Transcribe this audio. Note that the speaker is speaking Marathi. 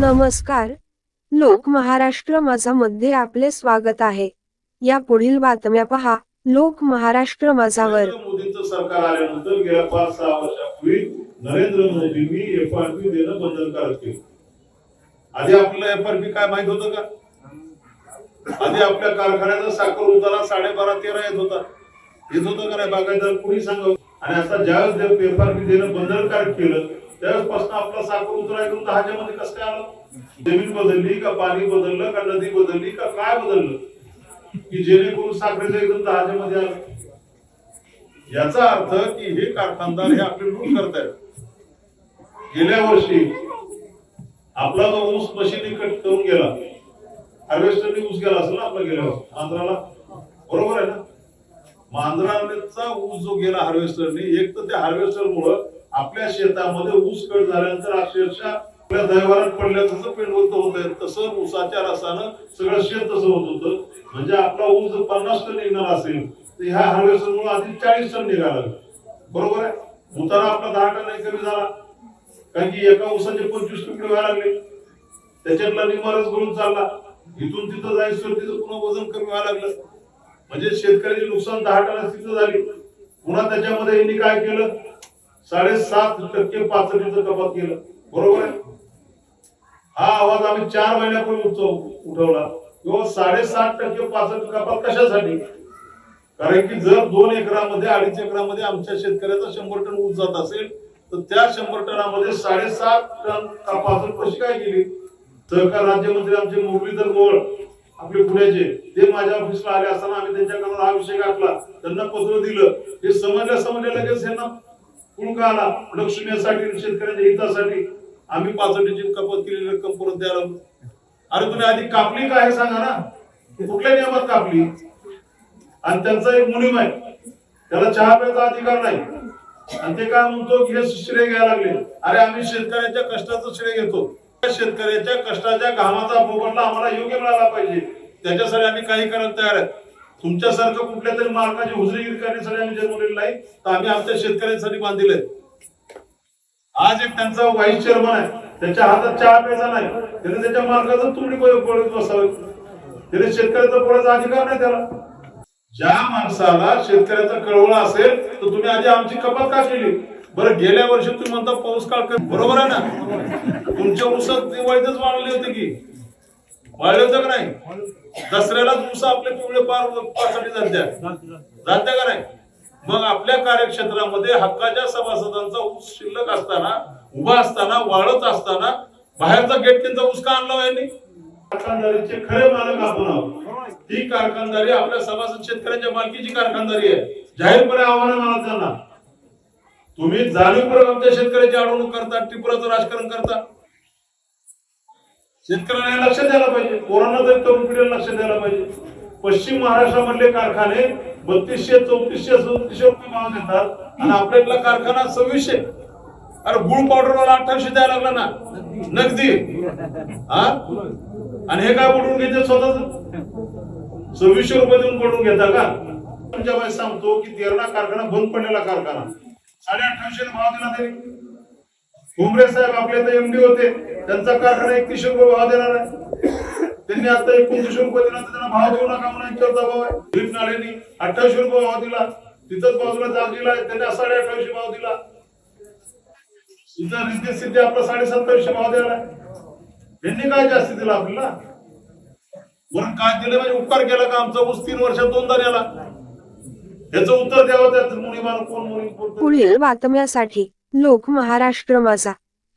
नमस्कार. लोक महाराष्ट्र माझा मध्ये आपले स्वागत आहे. या पुढील बातम्या पहा. लोक महाराष्ट्र माझावर. मोदींचं सरकार आल्यानंतर गेल्या पाच सहा वर्षापूर्वी नरेंद्र मोदींनी एफ आर पी देणं बंधनकारक केलं. आधी आपल्याला पी काय माहीत होतं का? आधी आपल्या कारखान्याचा साखर उतारा साडेबारा तेरा येत होता. येत होतं का नाही बागायतदार कुणी सांगावं? आणि आता ज्यावेळेस एफ आर पी देणं बंधनकारक केलं त्यावेळेस प्रश्न आपला साखर उतारा एकदम दहाच्या मध्ये कसं काय आलं? जमीन बदलली का पाणी बदललं का नदी बदलली का काय बदललं? की जेणेकरून साखरेचं एकदम दहाच्या मध्ये आलं. याचा अर्थ की हे कारखानदार हे आपले लूट करतायत. गेल्या वर्षी आपला जो ऊस मशीनी कट करून गेला हार्वेस्टरने ऊस गेला असेल ना आपला गेल्या वर्षी आंध्राला? बरोबर आहे ना? मग आंध्राचा ऊस जो गेला हार्वेस्टरने एक तर त्या हार्वेस्टर मुळे आपल्या शेतामध्ये ऊस कट झाल्यानंतर अक्षरशः आपल्या दैवारात पडल्या तसं पेंडवत होत आहे. तसं ऊसाच्या रसानं सगळं शेत तसं होत होतं. म्हणजे आपला ऊस जर पन्नास टन निघणार असेल तर ह्या हार्वेस्टर मुळे आधी चाळीस टन निघाला. बरोबर आहे? उतारा आपला दहा टन नाही कमी झाला. कारण की एका ऊसाचे पंचवीस तुकडे व्हायला लागले. त्याच्यातला निमारच घडून चालला. इथून तिथं जायचं तिथं पुन्हा वजन कमी व्हायला लागलं. म्हणजे शेतकऱ्याचे नुकसान दहा टन तिथं झाली. पुन्हा त्याच्यामध्ये यांनी काय केलं? साडेसात टक्के पाचटीचं कपात केलं. बरोबर आहे? हा आवाज आम्ही चार महिन्यापूर्वी उठव- उठवला. किंवा साडेसात टक्के पाचट कपात कशासाठी? कारण की जर दोन एकरामध्ये अडीच एकरामध्ये आमच्या शेतकऱ्याचा शंभर टन ऊस जात असेल तर त्या शंभर टनामध्ये साडेसात टन कपात कशी काय केली? सहकार राज्यमंत्री आमचे मुरलीधर गोळ आपले पुण्याचे ते माझ्या ऑफिसला आले असताना आम्ही त्यांच्याकडून हा विषय घातला त्यांना पत्र दिलं. हे समजल्या समजल्या लगेच यांना कुणका आला लक्ष्मीसाठी शेतकऱ्यांच्या हितासाठी आम्ही पाचवटीची कपात केलेली रक्कम परत द्यायला अरे तुम्ही आधी कापली का हे सांगा ना. कुठल्या नियमात कापली? आणि त्यांचा एक मुलीम आहे. त्याला चहा प्यायचा अधिकार नाही. आणि ते काय म्हणतो की हे श्रेय घ्यायला लागले. अरे आम्ही शेतकऱ्याच्या कष्टाचं श्रेय घेतो. शेतकऱ्याच्या कष्टाच्या घामाचा मोबदला आम्हाला योग्य मिळाला पाहिजे. त्याच्यासाठी आम्ही काही करायला तयार आहे तुमच्यासारखं कुठल्या तरी मार्गाची हुजरीगिरी करण्यासाठी आम्ही जन्मलेलं नाही तर आम्ही आमच्या शेतकऱ्यांसाठी बांधिले आज एक त्यांचा व्हाईस चेअरमन आहे त्याच्या हातात चहा प्यायचा नाही त्याने त्याच्या मार्गाचा तुम्ही पडत बसावे. त्याने शेतकऱ्याचा बोलायचा अधिकार नाही त्याला. ज्या माणसाला शेतकऱ्याचा कळवळा असेल तर तुम्ही आधी आमची कपात का केली? बरं गेल्या वर्षी तुम्ही म्हणता पाऊस काळ बरोबर आहे ना? तुमच्या ऊसात दिवाळीतच वाढले होते की. वाढले का नाही? दसऱ्याला दिवसा आपले पिवळे पार पासाठी जात्या. जात्या का नाही? मग आपल्या कार्यक्षेत्रामध्ये हक्काच्या सभासदांचा ऊस शिल्लक असताना उभा असताना वाळत असताना बाहेरचा गेट त्यांचा ऊस का आणला हो यांनी? कारखानदारीचे खरे मालक आपण आहोत. ही कारखानदारी आपल्या सभासद शेतकऱ्यांच्या मालकीची कारखानदारी आहे. जाहीरपणे आव्हान मला त्यांना तुम्ही जाणीवपूर्वक आमच्या शेतकऱ्याची अडवणूक करता टिपराचं राजकारण करता. शेतकऱ्यांना लक्ष द्यायला पाहिजे. कोरोना तरी तरुण पिढीला लक्ष द्यायला पाहिजे. पश्चिम महाराष्ट्रामधले कारखाने बत्तीसशे चौतीसशे चौतीसशे रुपये भाव देतात आणि आपल्यातला कारखाना सव्वीसशे. अरे गुळ पावडर अठराशे अठ्ठावीसशे द्यायला लागला ना? नगदी. हा? आणि हे काय बोलून घेते स्वतःच? सव्वीसशे रुपये देऊन बोलून घेता का? तुमच्या बाई सांगतो की तेरणा कारखाना बंद पडलेला कारखाना. साडे अठराशे भाव दिला तरी. भुमरे साहेब आपले तर एमडी होते. त्यांचा कारखाना एकतीसशे रुपये भाव देणार आहे. त्यांनी आता एकोणतीसशे रुपये दिला तर त्यांना भाव देऊ नका म्हणून यांच्यावर दबाव आहे. दिलीप नाळेंनी अठ्ठावीसशे रुपये भाव दिला. तिथंच बाजूला जाग दिला त्यांनी साडे अठ्ठावीसशे भाव दिला. इथं रितेश सिद्धी आपला साडे सत्तावीसशे भाव द्यायला यांनी काय जास्त दिला आपल्याला? म्हणून काय दिलं म्हणजे उपकार केला का आमचा ऊस तीन वर्षात दोनदा नेला? याचं उत्तर द्यावं त्यात मुली मारून कोण मुली पुढील बातम्यासाठी लोक महाराष्ट्र माझा.